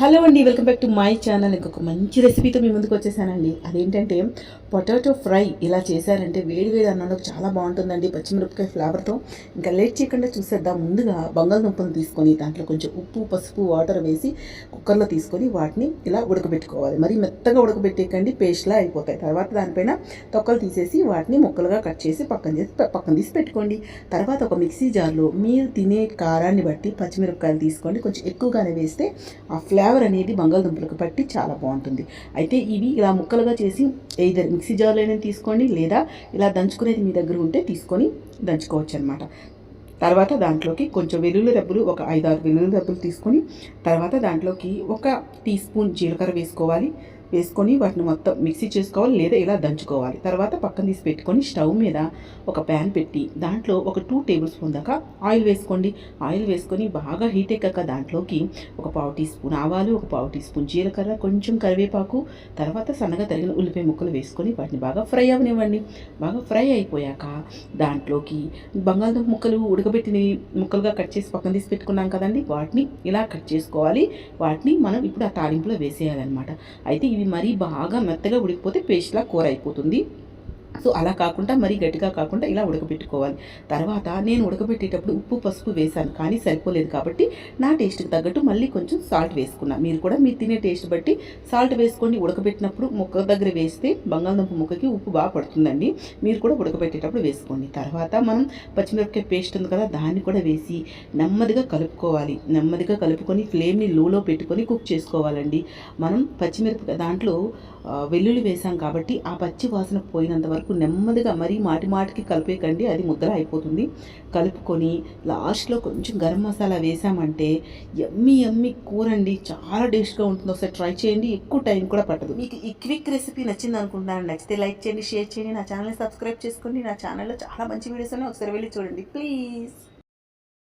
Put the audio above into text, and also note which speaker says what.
Speaker 1: Hello అండి welcome back to my channel. ఇంకొక మంచి రెసిపీతో మీ ముందుకు వచ్చేసానండి. అదేంటంటే పొటాటో ఫ్రై ఇలా చేశారంటే వేడి వేడి అన్నంలోకి చాలా బాగుంటుందండి పచ్చిమిరపకాయ ఫ్లేవర్తో. ఇంకా లేట్ చేయకుండా చూసేద్దాం. ముందుగా బంగాళదుంపలు తీసుకొని దాంట్లో కొంచెం ఉప్పు పసుపు వాటర్ వేసి కుక్కర్లో తీసుకొని వాటిని ఇలా ఉడకబెట్టుకోవాలి. మరి మెత్తగా ఉడకబెట్టేకండి పేస్ట్లా అయిపోతాయి. తర్వాత దానిపైన తొక్కలు తీసేసి వాటిని ముక్కలుగా కట్ చేసి పక్కన చేసి పక్కన తీసి పెట్టుకోండి. తర్వాత ఒక మిక్సీ జార్లో మీరు తినే కారాన్ని బట్టి పచ్చిమిరపకాయలు తీసుకోండి. కొంచెం ఎక్కువగానే వేస్తే ఆ ఫ్లేవర్ అనేది బంగాళదుంపలకు పట్టి చాలా బాగుంటుంది. అయితే ఇవి ఇలా ముక్కలుగా చేసి either మిక్సీ జార్లోనే అయినా తీసుకోండి లేదా ఇలా దంచుకునేది మీ దగ్గర ఉంటే తీసుకొని దంచుకోవచ్చు అనమాట తర్వాత దాంట్లోకి కొంచెం వెల్లుల్లి రెబ్బలు ఒక ఐదు ఆరు వెల్లుల్లి రెబ్బలు తీసుకొని తర్వాత దాంట్లోకి ఒక టీ స్పూన్ జీలకర్ర వేసుకోవాలి. వేసుకొని వాటిని మొత్తం మిక్సీ చేసుకోవాలి లేదా ఇలా దంచుకోవాలి. తర్వాత పక్కన తీసి పెట్టుకొని స్టవ్ మీద ఒక ప్యాన్ పెట్టి దాంట్లో ఒక టూ టేబుల్ స్పూన్ దాకా ఆయిల్ వేసుకోండి. ఆయిల్ వేసుకొని బాగా హీట్ ఎక్కాక దాంట్లోకి ఒక పావు టీ స్పూన్ ఆవాలు ఒక పావు టీ స్పూన్ జీలకర్ర కొంచెం కరివేపాకు తర్వాత సన్నగా తరిగిన ఉల్లిపాయ ముక్కలు వేసుకొని వాటిని బాగా ఫ్రై అవనివ్వండి. బాగా ఫ్రై అయిపోయాక దాంట్లోకి బంగాళదుంప ముక్కలు ఉడకబెట్టినవి ముక్కలుగా కట్ చేసి పక్కన తీసి పెట్టుకున్నాం కదండి. వాటిని ఇలా కట్ చేసుకోవాలి. వాటిని మనం ఇప్పుడు ఆ తాలింపులో వేసేయాలన్నమాట. అయితే ఇవి మరీ బాగా మెత్తగా ఉడికిపోతే పేస్ట్లా కూర అయిపోతుంది. సో అలా కాకుండా మరీ గట్టిగా కాకుండా ఇలా ఉడకబెట్టుకోవాలి. తర్వాత నేను ఉడకబెట్టేటప్పుడు ఉప్పు పసుపు వేశాను కానీ సరిపోలేదు కాబట్టి నా టేస్ట్కి తగ్గట్టు మళ్ళీ కొంచెం సాల్ట్ వేసుకున్నాను మీరు కూడా మీరు తినే టేస్ట్ బట్టి సాల్ట్ వేసుకోండి ఉడకబెట్టినప్పుడు ముక్క దగ్గర వేస్తే బంగాళదుంప ముక్కకి ఉప్పు బాగా పడుతుందండి. మీరు కూడా ఉడకబెట్టేటప్పుడు వేసుకోండి. తర్వాత మనం పచ్చిమిరపకాయ పేస్ట్ ఉంది కదా దాన్ని కూడా వేసి నెమ్మదిగా కలుపుకోవాలి. నెమ్మదిగా కలుపుకొని ఫ్లేమ్ని లోలో పెట్టుకొని కుక్ చేసుకోవాలండి. మనం పచ్చిమిరపకాయ దాంట్లో వెల్లుల్లి వేసాం కాబట్టి ఆ పచ్చి వాసన పోయినంత వరకు నెమ్మదిగా మరీ మాటి మాటికి కలిపేకండి అది ముద్ర అయిపోతుంది. కలుపుకొని లాస్ట్లో కొంచెం గరం మసాలా వేసామంటే ఎమ్మి ఎమ్మి కూర అండి చాలా టేస్ట్గా ఉంటుంది. ఒకసారి ట్రై చేయండి ఎక్కువ టైం కూడా పట్టదు. మీకు ఈ క్విక్ రెసిపీ నచ్చింది అనుకుంటున్నాను నచ్చితే లైక్ చేయండి షేర్ చేయండి నా ఛానల్ని సబ్స్క్రైబ్ చేసుకోండి. నా ఛానల్లో చాలా మంచి వీడియోస్ ఉన్నాయి ఒకసారి వెళ్ళి చూడండి ప్లీజ్.